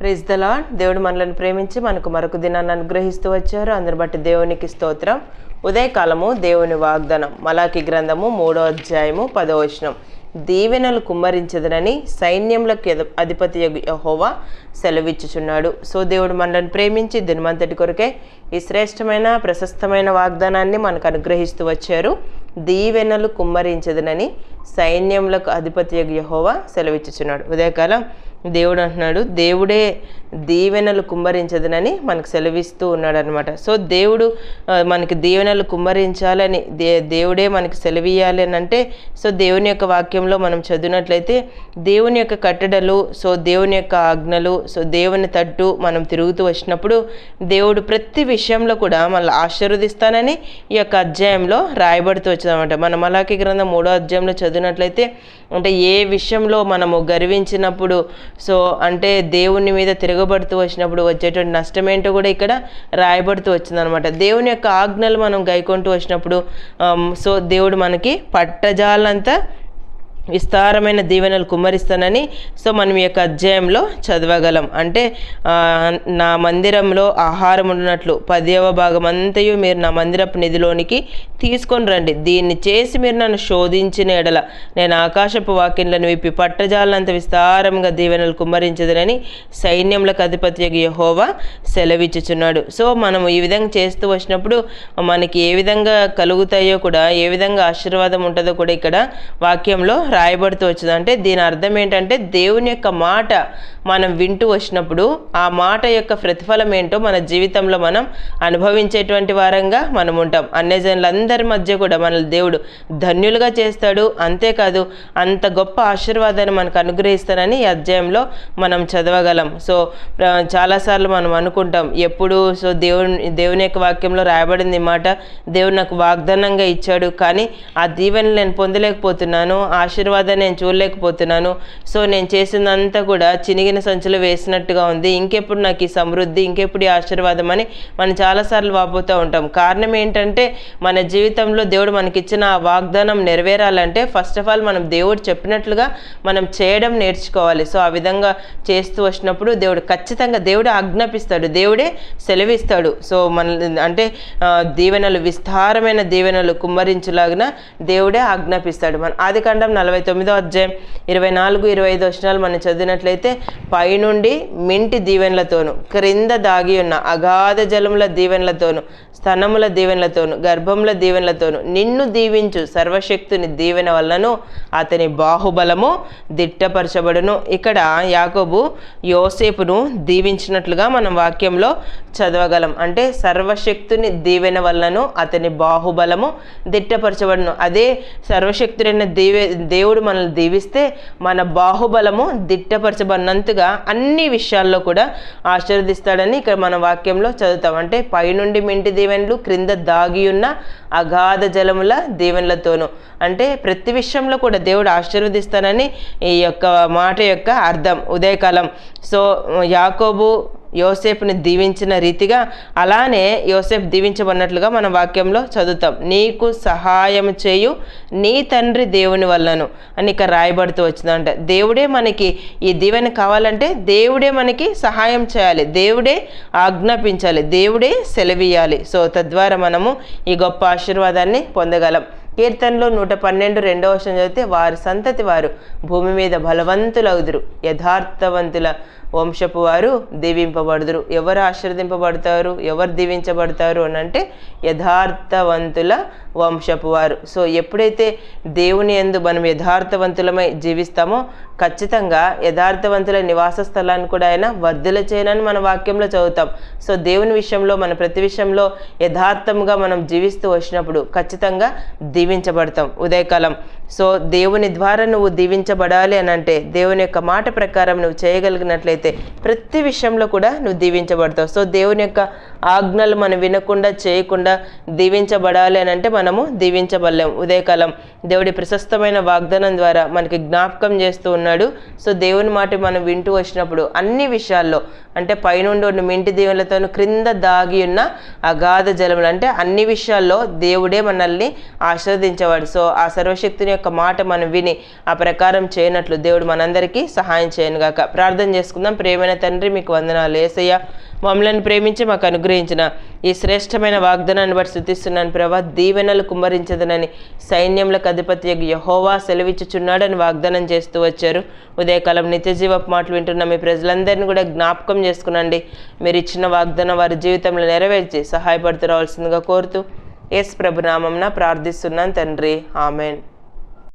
Praise the lord దేవుడు మనలను ప్రేమించి మనకు మరొక దినాన్ని అనుగ్రహిస్తూ వచ్చారు. అందరి బట్టి దేవునికి స్తోత్రం. ఉదయకాలము దేవుని వాగ్దానం. మలాకి గ్రంథము మూడో అధ్యాయము పదో వచనం. దీవెనలు కుమ్మరించదనని సైన్యములకు అధిపతి యహోవా సెలవిచ్చుచున్నాడు. సో దేవుడు మనలను ప్రేమించి దినమంతటి కొరకే ఈ శ్రేష్టమైన ప్రశస్తమైన వాగ్దానాన్ని మనకు అనుగ్రహిస్తూ వచ్చారు. దీవెనలు కుమ్మరించదనని సైన్యములకు అధిపతి యహోవా సెలవిచ్చుచున్నాడు. ఉదయకాలం దేవుడు అంటున్నాడు దేవుడే దీవెనలు కుమ్మరించదనని మనకు సెలవిస్తూ ఉన్నాడు అనమాట సో దేవుడు మనకి దీవెనలు కుమ్మరించాలని దే దేవుడే మనకి సెలవియాలి అని అంటే సో దేవుని యొక్క వాక్యంలో మనం చదివినట్లయితే దేవుని యొక్క కట్టడలు సో దేవుని యొక్క ఆజ్ఞలు సో దేవుని తట్టు మనం తిరుగుతూ వచ్చినప్పుడు దేవుడు ప్రతి విషయంలో కూడా మనల్ని ఆశీర్వదిస్తానని ఈ యొక్క అధ్యాయంలో రాయబడుతూ వచ్చిందనమాట మనం మలాకి గ్రంథం మూడో అధ్యాయంలో చదివినట్లయితే అంటే ఏ విషయంలో మనము గర్వించినప్పుడు సో అంటే దేవుని మీద తిరగబడుతూ వచ్చినప్పుడు వచ్చేటువంటి నష్టం ఏంటో కూడా ఇక్కడ రాయబడుతూ వచ్చిందనమాట. దేవుని యొక్క ఆజ్ఞలు మనం గైకొంటూ వచ్చినప్పుడు సో దేవుడు మనకి పట్టజాలంతా విస్తారమైన దీవెనలు కుమ్మరిస్తానని సో మనం ఈ యొక్క అధ్యాయంలో చదవగలం. అంటే నా మందిరంలో ఆహారం ఉన్నట్లు పదవ భాగం అంతయు మీరు నా మందిరపు నిధిలోనికి తీసుకొని రండి. దీన్ని చేసి మీరు నన్ను శోధించిన ఎడల నేను ఆకాశపు వాక్యంలను విప్పి పట్టజాలంత విస్తారంగా దీవెనలు కుమ్మరించదనని సైన్యములకు అధిపతి యహోవా సెలవిచ్చుచున్నాడు. సో మనం ఈ విధంగా చేస్తూ వచ్చినప్పుడు మనకి ఏ విధంగా కలుగుతాయో కూడా ఏ విధంగా ఆశీర్వాదం ఉంటుందో కూడా ఇక్కడ వాక్యంలో రాయబడుతూ వచ్చింది. అంటే దీని అర్థం ఏంటంటే దేవుని యొక్క మాట మనం వింటూ వచ్చినప్పుడు ఆ మాట యొక్క ప్రతిఫలం ఏంటో మన జీవితంలో మనం అనుభవించేటువంటి వారంగా మనం ఉంటాం. అన్యజనులందరి మధ్య కూడా మన దేవుడు ధన్యులుగా చేస్తాడు. అంతేకాదు అంత గొప్ప ఆశీర్వాదాన్ని మనకు అనుగ్రహిస్తానని ఈ అధ్యాయంలో మనం చదవగలం. సో చాలాసార్లు మనం అనుకుంటాం ఎప్పుడు సో దేవుని దేవుని యొక్క వాక్యంలో రాయబడింది ఈ మాట దేవుడు నాకు వాగ్దానంగా ఇచ్చాడు కానీ ఆ దీవెని నేను పొందలేకపోతున్నాను ఆశ ఆశీర్వాదాన్ని నేను చూడలేకపోతున్నాను. సో నేను చేసిందంతా కూడా చినిగిన సంచులు వేసినట్టుగా ఉంది. ఇంకెప్పుడు నాకు ఈ సమృద్ధి ఇంకెప్పుడు ఈ ఆశీర్వాదం అని మనం చాలాసార్లు వాపోతూ ఉంటాం. కారణం ఏంటంటే మన జీవితంలో దేవుడు మనకిచ్చిన ఆ వాగ్దానం నెరవేరాలంటే ఫస్ట్ ఆఫ్ ఆల్ మనం దేవుడు చెప్పినట్లుగా మనం చేయడం నేర్చుకోవాలి. సో ఆ విధంగా చేస్తూ వచ్చినప్పుడు దేవుడు ఖచ్చితంగా దేవుడు ఆజ్ఞాపిస్తాడు. దేవుడే సెలవిస్తాడు. సో మన అంటే దీవెనలు విస్తారమైన దీవెనలు కుమ్మరించులాగిన దేవుడే ఆజ్ఞాపిస్తాడు. మన ఆది కాండం నలభై తొమ్మిదో అధ్యాయం ఇరవై నాలుగు ఇరవై ఐదు వచనాలు మనం చదివినట్లయితే పైనుండి మింటి దీవెనలతోను క్రింద దాగి ఉన్న అగాధ జలముల దీవెనలతోను స్తనముల దీవెనలతోను గర్భముల దీవెనలతోను నిన్ను దీవించు సర్వశక్తుని దీవెన వలనను అతని బాహుబలము దిట్టపరచబడును. ఇక్కడ యాకోబు యోసేపును దీవించినట్లుగా మనం వాక్యంలో చదవగలం. అంటే సర్వశక్తుని దీవెన వలనను అతని బాహుబలము దిట్టపరచబడును. అదే సర్వశక్తుడైన దీవె దేవుడు మనల్ని దీవిస్తే మన బాహుబలము దిట్టపరచబడినంతగా అన్ని విషయాల్లో కూడా ఆశీర్వదిస్తాడని ఇక్కడ మన వాక్యంలో చదువుతాం. అంటే పైనుండి మింటి దీవెనలు క్రింద దాగి ఉన్న అగాధ జలముల దీవెనలతోనూ. అంటే ప్రతి విషయంలో కూడా దేవుడు ఆశీర్వదిస్తానని ఈ యొక్క మాట యొక్క అర్థం. ఉదయకాలం. సో యాకోబు యోసేపుని దీవించిన రీతిగా అలానే యోసేపు దీవించబడినట్లుగా మన వాక్యంలో చదువుతాం. నీకు సహాయం చేయు నీ తండ్రి దేవుని వల్లను అని ఇక రాయబడుతూ వచ్చిందంట. దేవుడే మనకి ఈ దీవెన కావాలంటే దేవుడే మనకి సహాయం చేయాలి. దేవుడే ఆజ్ఞాపించాలి. దేవుడే సెలవియాలి సో తద్వారా మనము ఈ గొప్ప ఆశీర్వాదాన్ని పొందగలం. కీర్తనలో నూట పన్నెండు రెండవ వర్షం చదివితే వారి సంతతి వారు భూమి మీద బలవంతులవుదురు యథార్థవంతుల వంశపు వారు దీవింపబడుదురు. ఎవరు ఆశీర్వదింపబడతారు? ఎవరు దీవించబడతారు అని అంటే యథార్థవంతుల వంశపు వారు. సో ఎప్పుడైతే దేవుని యందు మనం యథార్థవంతులమై జీవిస్తామో ఖచ్చితంగా యథార్థవంతుల నివాస స్థలాన్ని కూడా ఆయన వర్ధల చేయనని మన వాక్యంలో చదువుతాం. సో దేవుని విషయంలో మన ప్రతి విషయంలో యథార్థంగా మనం జీవిస్తూ వచ్చినప్పుడు ఖచ్చితంగా దీవించబడతాం ఉదయకాలం సో దేవుని ద్వారా నువ్వు దీవించబడాలి అని అంటే దేవుని యొక్క మాట ప్రకారం నువ్వు చేయగలిగినట్లయితే ప్రతి విషయంలో కూడా నువ్వు దీవించబడతావు. సో దేవుని యొక్క ఆజ్ఞలు మనం వినకుండా చేయకుండా దీవించబడాలి అని అంటే మనము దీవించబడలేం. ఉదయకాలం దేవుడి ప్రశస్తమైన వాగ్దానం ద్వారా మనకి జ్ఞాపకం చేస్తూ ఉన్నాడు. సో దేవుని మాట మనం వింటూ వచ్చినప్పుడు అన్ని విషయాల్లో అంటే పైనుండి ఉన్న మింటి దీవులతోను క్రింద దాగి ఉన్న అగాధ జలములు అంటే అన్ని విషయాల్లో దేవుడే మనల్ని ఆశీర్వదించేవాడు. సో ఆ సర్వశక్తిని యొక్క మాట మనం విని ఆ ప్రకారం చేయనట్లు దేవుడు మనందరికీ సహాయం చేయనుగాక. ప్రార్థన చేసుకుందాం. ప్రేమైన తండ్రి మీకు వందనాలు. ఏసయ్య మమ్మల్ని ప్రేమించి మాకు అనుగ్రహించిన ఈ శ్రేష్టమైన వాగ్దానాన్ని బట్టి శుద్ధిస్తున్నాను ప్రభా. దీవెనలు కుమ్మరించదనని సైన్యములకు అధిపతి యహోవా సెలవిచ్చుచున్నాడని వాగ్దానం చేస్తూ వచ్చారు. ఉదయకాలం నిత్యజీవపు మాటలు వింటున్న మీ ప్రజలందరినీ కూడా జ్ఞాపకం చేసుకునండి. మీరు ఇచ్చిన వాగ్దానం వారి జీవితంలో నెరవేర్చి సహాయపడుతూ రావాల్సిందిగా కోరుతూ ఎస్ ప్రభునామంన ప్రార్థిస్తున్నాను తండ్రి. ఆమెన్.